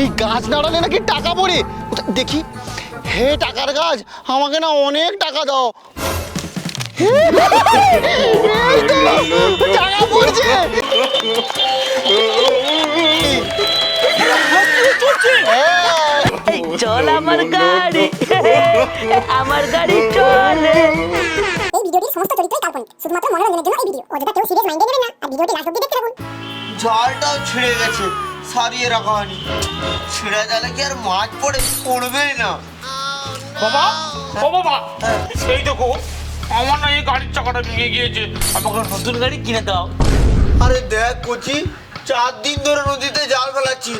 এই গাছ নাড়ালে নাকি টাকা পড়ে? দেখি। হে টাকার গাছ আমাকে না অনেক টাকা দাও। টাকা পড়ছে। চল আমার গাড়ি। আমার গাড়ি চলে। এই ভিডিওটির সমস্ত চরিত্রই কাল্পনিক শুধুমাত্র মনোরঞ্জনের জন্য এই ভিডিও। অযথা কেউ সিরিয়াস মাইন্ডে নেবেন না আর ভিডিওটি লাস্ট অব্দি দেখতে থাকুন। জালটাও ছিঁড়ে গেছে। সারিয়ে রাখা হয়নি। ছিঁড়া জালে কি আর মাছ পড়ে? পড়বেই না। বাবা ও বাবা এই দেখো আমার না এই গাড়ির চাকাটা ভেঙে গিয়েছে। আমাকে নতুন গাড়ি কিনে দাও। আরে দেখ কচি চার দিন ধরে নদীতে জাল ফেলাচ্ছি।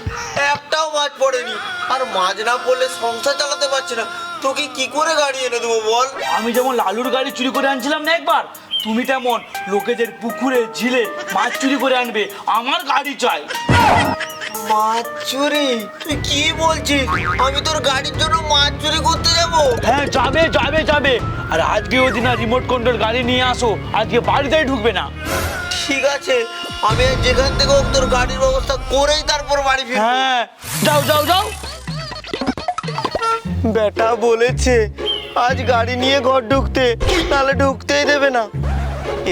একটাও মাছ পড়েনি। আর মাছ না পড়লে সংসার চালাতে পারছি না। তোকে কি করে গাড়ি এনে দেবো বল? আমি যেমন লালুর গাড়ি চুরি করে আনছিলাম না একবার তুমি তেমন লোকেদের পুকুরে ঝিলে মাছ চুরি করে আনবে। আমার গাড়ি চাই। মাছ চুরি? তুই কি বলছিস? আমি তোর গাড়ির জন্য মাছ চুরি করতে যাব। হ্যাঁ যাবে যাবে যাবে। আর আজকে ওই দিন রিমোট কন্ট্রোল গাড়ি নিয়ে আসো। আজকে বাড়িতেই ঢুকবে না। ঠিক আছে আমি যেখান থেকে হোক তোর গাড়ির ব্যবস্থা করেই তারপর বাড়ি ফিরবো। হ্যাঁ যাও যাও যাও। বেটা বলেছে আজ গাড়ি নিয়ে ঘর ঢুকতে তাহলে ঢুকতেই দেবে না।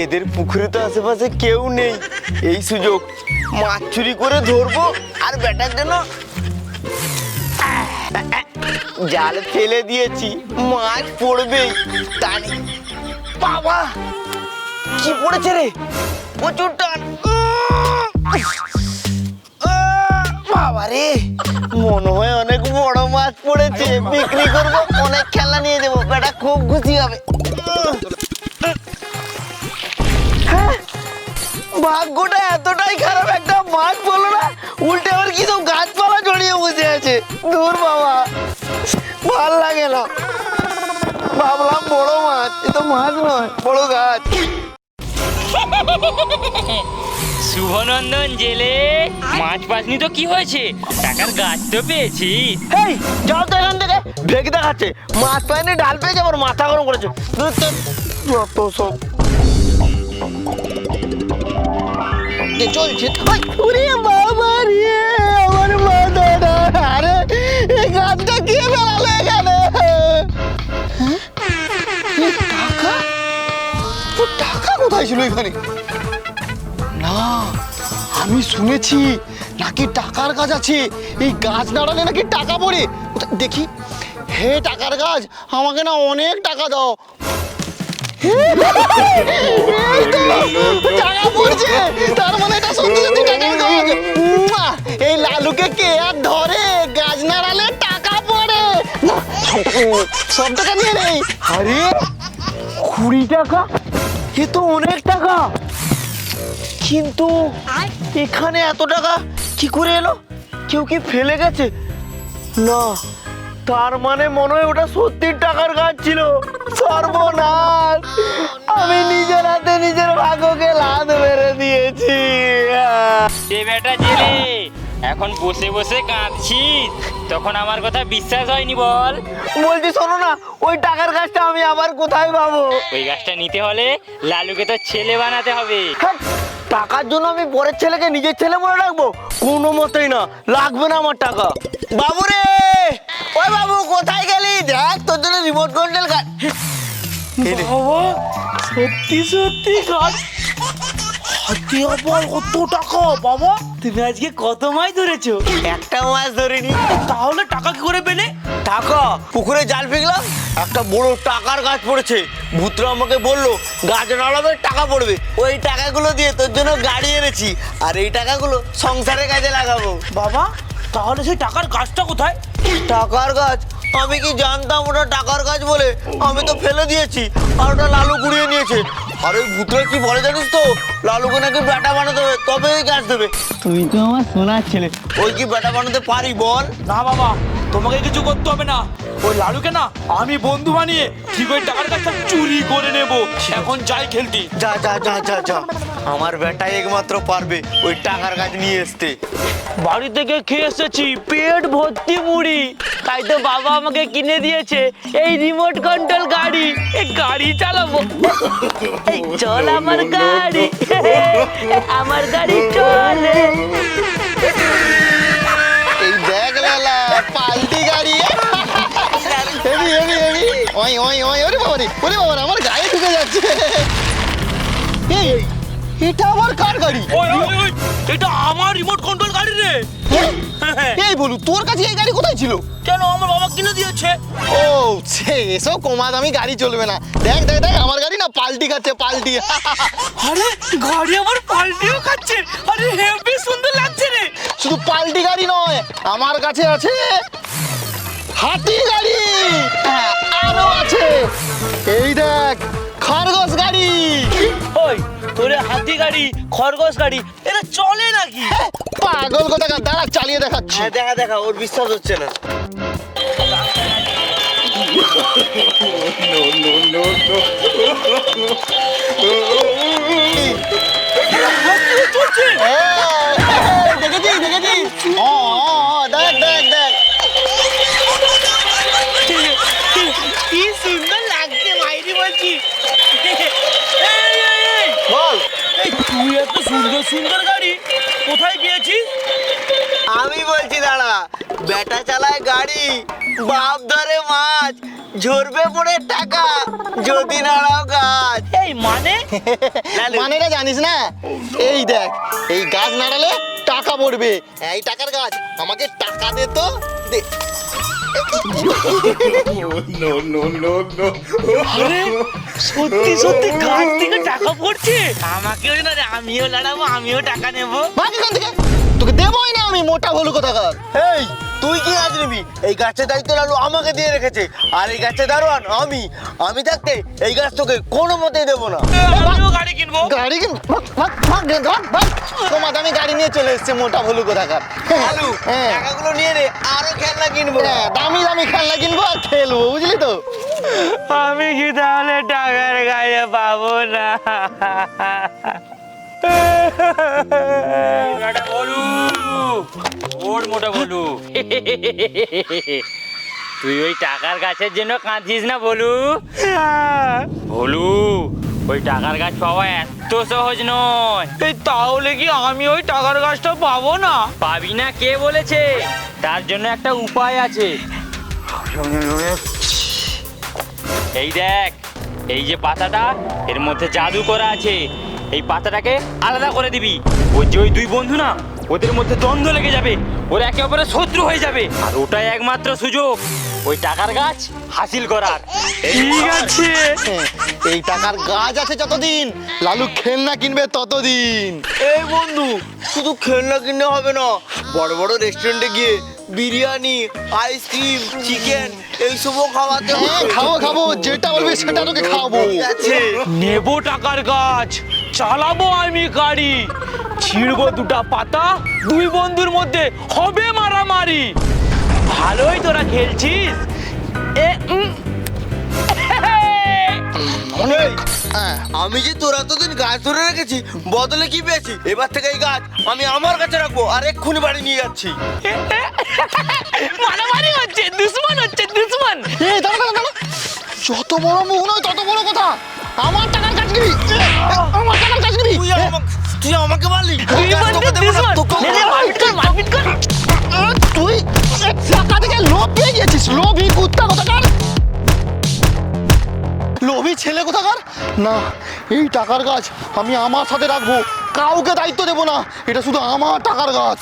এদের পুকুরে তো আশেপাশে কেউ নেই। এই সুযোগ। মাছ চুরি করে ধরবো আর বেটার জন্য জাল ফেলে দিয়েছি মাছ পড়বেই টানি। বাবা কি পড়েছে রে? প্রচুর টান। বাবা রে মনে হয় অনেক বড় মাছ পড়েছে। বিক্রি করব অনেক খেলা নিয়ে যাব। বেটা খুব খুশি হবে। হ্যাঁ, ভাগ্যটা এতটাই খারাপ একটা মাছ বলো না উল্টে আবার কি সব গাছপালা জড়িয়ে বসে আছে। দূর বাবা ভালো লাগে না। ভাবলাম বড় মাছ এ তো মাছ নয় বড় গাছ। শুভনন্দন জেলে মাছ পাসনি তো কি হয়েছে? টাকার গাছ তো পেয়েছি। এই যাও তো এখান থেকে ভেগ দেখাচ্ছে মাছ পায়নি ডাল পেয়েছে আবার মাথা গরম করেছে। যত সব। চলছে। রে, আমার? এই টাকা? কোথায় ছিল না, আমি শুনেছি নাকি টাকার গাছ আছে। এই গাছ নাড়ালে নাকি টাকা পড়ে। দেখি। হে টাকার গাছ, আমাকে না অনেক টাকা দাও। এই তো, টাকা পড়ছে। তার মানে এটা সত্যি সত্যি টাকার গাছ উম্মা, এই লালুকে কে আর ধরে? গাছ নাড়ালে টাকা পড়ে। না, সব টাকা নিয়ে নেই। আরে কুড়ি টাকা? এ তো অনেক টাকা। কিন্তু এখানে এত টাকা কি করে এলো? কেউ কি ফেলে গেছে? না তার মানে মনে হয় ওটা সত্যি টাকার গাছ ছিল। সর্বনাশ। আমি নিজের হাতে নিজের ভাগ্যকে লাদ মেরে দিয়েছি। যে বেটা জেলে এখন বসে বসে কাঁদছিস। তখন আমার কথা বিশ্বাস হয়নি বল। বলছি শোনো না ওই টাকার গাছটা আমি আবার কোথায় পাবো? ওই গাছটা নিতে হলে লালুকে তো ছেলে বানাতে হবে। হ্যাঁ, টাকার জন্য আমি পরের ছেলেকে নিজের ছেলে বলে রাখব? কোনো মতেই না লাগবে না আমার টাকা। বাবু রে ওই বাবু কোথায় গেলি? দেখ তোর জন্য রিমোট কন্ট্রোল গাছ বাবা সত্যি সত্যি গাছ হাতি আবার কত টাকা বাবা? তুমি আজকে কত মাছ ধরেছো? একটা মাছ ধরিনি। তাহলে টাকা কি করে পেলে? টাকা? পুকুরে জাল ফেললাম একটা বড় টাকার গাছ পড়েছে। ভূতরা আমাকে বলল গাছ নাড়াবে টাকা পড়বে। ওই টাকাগুলো দিয়ে তোর জন্য গাড়ি এনেছি আর এই টাকাগুলো সংসারের কাজে লাগাবো। বাবা তাহলে সেই টাকার গাছটা কোথায়? টাকার গাছ? আমি কি জানতাম ওটা টাকার গাছ বলে? আমি তো ফেলে দিয়েছি আর ওটা লালু কুড়িয়ে নিয়েছে। আর ওই ভূতরা কি বলে জানিস তো? লালুকে নাকি ব্যাটা বানাতে হবে তবে ওই গাছ দেবে। তুই তো আমার সোনার ছেলে। ওই কি ব্যাটা বানাতে পারি বল? না বাবা তোমাকে কিছু করতে হবে না। ওই লালুকে না আমি বন্ধু বানিয়ে ঠিক ওই টাকার গাছটা চুরি করে নেব। এখন যাই খেলতি। যা যা যা যা যা। আমার বেটাই একমাত্র পারবে ওই টাকার কাজ নিয়ে আসতে বাড়ি থেকে খেয়ে এসেছি পেট ভর্তি মুড়ি। তাই তো বাবা আমাকে কিনে দিয়েছে এই রিমোট কন্ট্রোল গাড়ি। এই গাড়ি চালাবো। এই চল আমার গাড়ি। আমার গাড়ি চলে। এই দেখ লালা পাল্টি গাড়ি। ওই ওই ওই ওরে বাবা ওরে বাবা এটা আমার কার গাড়ি? ওই এটা আমার রিমোট কন্ট্রোল গাড়ি রে। এই বলু তোর কাছে এই গাড়ি কোথায় ছিল? কেন আমার বাবা কিনে দিয়েছে? ও সে এসব কমা দামি গাড়ি চলবে না। দেখ দেখ দেখ আমার গাড়ি না পাল্টি খাচ্ছে পাল্টি। আরে গাড়ি আমার পাল্টিও খাচ্ছে। আরে হেভি সুন্দর লাগছে রে। শুধু পাল্টি গাড়ি নয় আমার কাছে আছে হাতি গাড়ি। হ্যাঁ, আরও আছে। এই দেখ খরগোশ গাড়ি। ওই তোরে হাতি গাড়ি খরগোশ গাড়ি এটা চলে নাকি? হ্যাঁ, পাগল কথা দাঁড়া চালিয়ে দেখাচ্ছি। হ্যাঁ দেখা দেখা ওর বিশ্বাস হচ্ছে না। চলছে এই, এত সুন্দর সুন্দর গাড়ি। কোথায় পেয়েছিস আমি বলছি দাঁড়া। বেটা চালায় গাড়ি বাপ ধরে মাছ ঝরবে পড়ে টাকা যদি নাড়াও গাছ। এই মানে? মানেটা জানিস না? এই দেখ এই গাছ নাড়ালে টাকা পড়বে। এই টাকার গাছ আমাকে টাকা দে তো। দে। আরে সত্যি সত্যি গাছ থেকে টাকা পড়ছে? আমাকেও না রে আমিও লড়াবো আমিও টাকা নেব। ভাগ এখান থেকে? তোকে দেবই না আমি মোটা এই তুই কি গাছ নিবি? এই গাছের দায়িত্ব লালু আমাকে দিয়ে রেখেছে আর এই গাছের দারোয়ান আমি। আমি থাকতে এই গাছ তোকে কোনো মতেই দেবো না। আমিও গাড়ি কিনবো। গাড়ি কিন রে, দামি গাড়ি নিয়ে চলে এসছে মোটা হলু কোথাকার। লালু হ্যাঁ। টাকাগুলো নিয়ে নে আরও খেলনা কিনবো। হ্যাঁ, দামি দামি খেলনা কিনবো আর খেলব বুঝলি তো? আমি কি তাহলে টাকার গাড়ি পাবো না? বলু ওর মোটা বলু তুই ওই টাকার গাছের জন্য কাঁদছিস না বলু বলু ওই টাকার গাছ পাওয়া এত সহজ নয়। এই তাহলে কি আমি ওই টাকার গাছটা পাবো না? পাবি না কে বলেছে? তার জন্য একটা উপায় আছে। এই দেখ এই যে পাতাটা এর মধ্যে জাদু করা আছে। এই পাতাটাকে আলাদা করে দিবি। ওই যে ওই দুই বন্ধু না ওদের মধ্যে দ্বন্দ্ব লেগে যাবে। ওরা একে অপরের শত্রু হয়ে যাবে। আর ওটাই একমাত্র সুযোগ। ওই টাকার গাছ হাসিল করার। ঠিক আছে। এই টাকার গাছ আছে যতদিন লালু খেলনা কিনবে ততদিন। এই বন্ধু শুধু খেলনা কিনলে হবে না বড় বড় রেস্টুরেন্টে গিয়ে বিরিয়ানি আইসক্রিম চিকেন এইসবও খাওয়াতে হ্যাঁ হবে খাব খাব যেটা বলবি সেটা তোকে খাওয়াবো। ঠিক আছে নেব টাকার গাছ চালাবো আমি গাড়ি। ছিড়বো দুটা পাতা দুই বন্ধুর মধ্যে হবে মারামারি। ভালোই তোরা খেলছিস। এ হ্যাঁ আমি যে তোর এতদিন গাছ ধরে রেখেছি বদলে কি পেয়েছি? এবার থেকে এই গাছ আমি আমার কাছে রাখব আর এক্ষুনি বাড়ি নিয়ে যাচ্ছি। মারামারি হচ্ছে দুশ্মন হচ্ছে দুশ্মন। এই দাঁড়া দাঁড়া দাঁড়া। যত বড় মুখ নয় তত বড় কথা। আমার টাকার কাজ নিবি। আমার টাকার কাজ নিবি। তুই আমাকে তুই মারলি? নে, মারবো। তুই টাকা থেকে লোভ পেয়ে গেছিস লোভী কুত্তা কোথাকার? লোভী ছেলে কোথাকার? না, এই টাকার গাছ আমি আমার সাথে রাখব। কাউকে দায়িত্ব দেবো না। এটা শুধু আমার টাকার গাছ।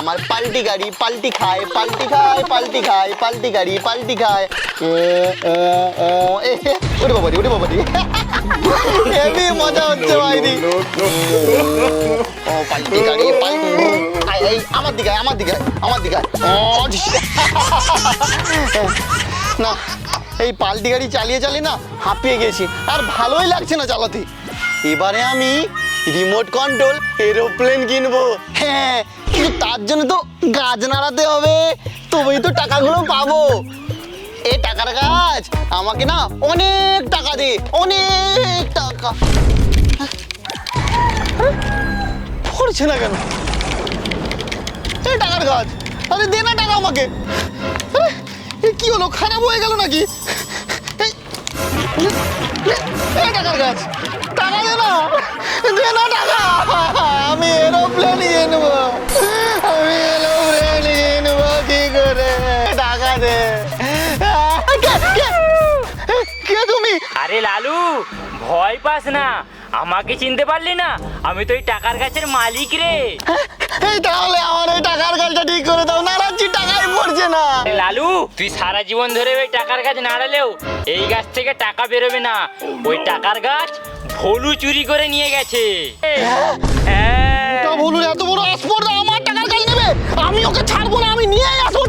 আমার পাল্টি গাড়ি পাল্টি খায় পাল্টি খায় পাল্টি খায়, পাল্টি গাড়ি পাল্টি খায়। ওরে বাবারি ওরে বাবারি। হেভি মজা হচ্ছে ভাইদি। ও, পাল্টি গাড়ি, পাল্টি এই, আমার দিকে আমার দিকে আমার দিকে। না এই পাল্টি গাড়ি চালিয়ে চালিয়ে না হাঁপিয়ে গেছি। আর ভালোই লাগছে না চালাতে। এবারে আমি রিমোট কন্ট্রোল এরোপ্লেন কিনবো। হ্যাঁ কিন্তু তার জন্য তো গাছ নাড়াতে হবে। তবেই তো টাকাগুলো পাবো। এই টাকার গাছ আমাকে না অনেক টাকা দে অনেক টাকা। পড়ছে না কেন? এই টাকার কাজ আরে দে না টাকা আমাকে। কি হলো? খারাপ হয়ে গেল নাকি? এই টাকার গাছ। টাকা দে না। দে না টাকা আমি এরোপ্লেন নিয়ে নেব। আমি এরোপ্লেন নিয়ে নেব। কি করে? টাকা দে। কে তুমি? আরে লালু, ভয় পাস না। আমাকে চিনতে পারলি না? আমি তো ওই টাকার গাছের মালিক রে। এই তাহলে আমার এই টাকার গাছটা ঠিক করে দাও নাড়াচ্ছি টাকাই পড়ছে না। লালু তুই সারা জীবন ধরে ওই টাকার গাছ নাড়ালেও এই গাছ থেকে টাকা বেরোবে না। ওই টাকার গাছ ভলু চুরি করে নিয়ে গেছে। বলুন এত বড় আসপর্দা আমার টাকার গাছ নেবে? আমি ওকে ছাড়বো না আমি নিয়ে আসব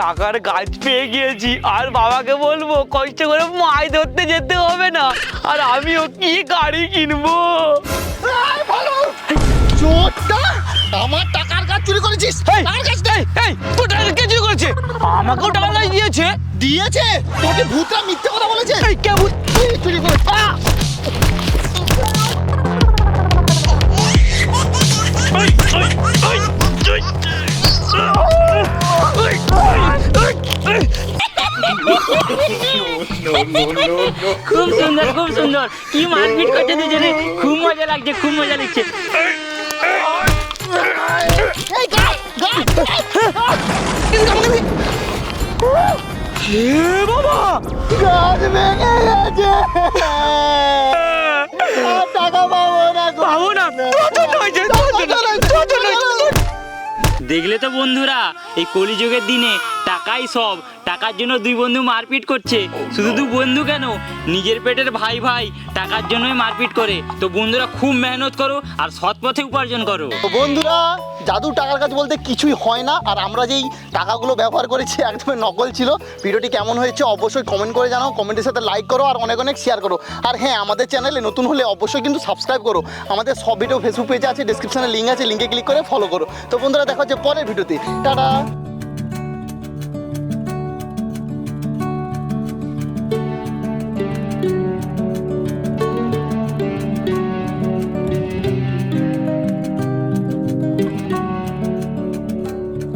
টাকার গাছ পেয়ে গিয়েছি। আর বাবাকে বলব কষ্ট করে মাছ ধরতে যেতে হবে না। আর আমিও কি গাড়ি কিনবো? চোরটা আমার টাকার গাছ চুরি করেছিস? টাকার গাছ দে এই তোর টাকা কে চুরি করেছে? আমাকেও টাকা গাছ দিয়েছে। দিয়েছে? তোকে ভূতরা মিথ্যে কথা বলেছে? এই কেমন তুই চুরি করে আ! খুব সুন্দর খুব সুন্দর। কি মারপিট করছে দুজনে? খুব মজা লাগছে খুব মজা লাগছে। বাবা! গাছ ভেঙে গেছে। দেখলে তো বন্ধুরা এই কলিযুগের দিনে টাকাই সব। টাকার জন্য দুই বন্ধু মারপিট করছে। শুধু দু বন্ধু কেন? নিজের পেটের ভাই ভাই টাকার জন্যই মারপিট করে। তো বন্ধুরা খুব মেহনত করো আর সৎ পথে উপার্জন করো। তো বন্ধুরা জাদু টাকার কাজ বলতে কিছুই হয় না। আর আমরা যেই টাকাগুলো ব্যবহার করেছি, একদমই নকল ছিল। ভিডিওটি কেমন হয়েছে অবশ্যই কমেন্ট করে জানাও। কমেন্টের সাথে লাইক করো আর অনেক অনেক শেয়ার করো। আর হ্যাঁ আমাদের চ্যানেলে নতুন হলে অবশ্যই কিন্তু সাবস্ক্রাইব করো। আমাদের সব ভিডিও ফেসবুক পেজে আছে ডিসক্রিপশনে লিঙ্ক আছে লিঙ্কে ক্লিক করে ফলো করো। তো বন্ধুরা, দেখা হচ্ছে পরের ভিডিওতে টাটা!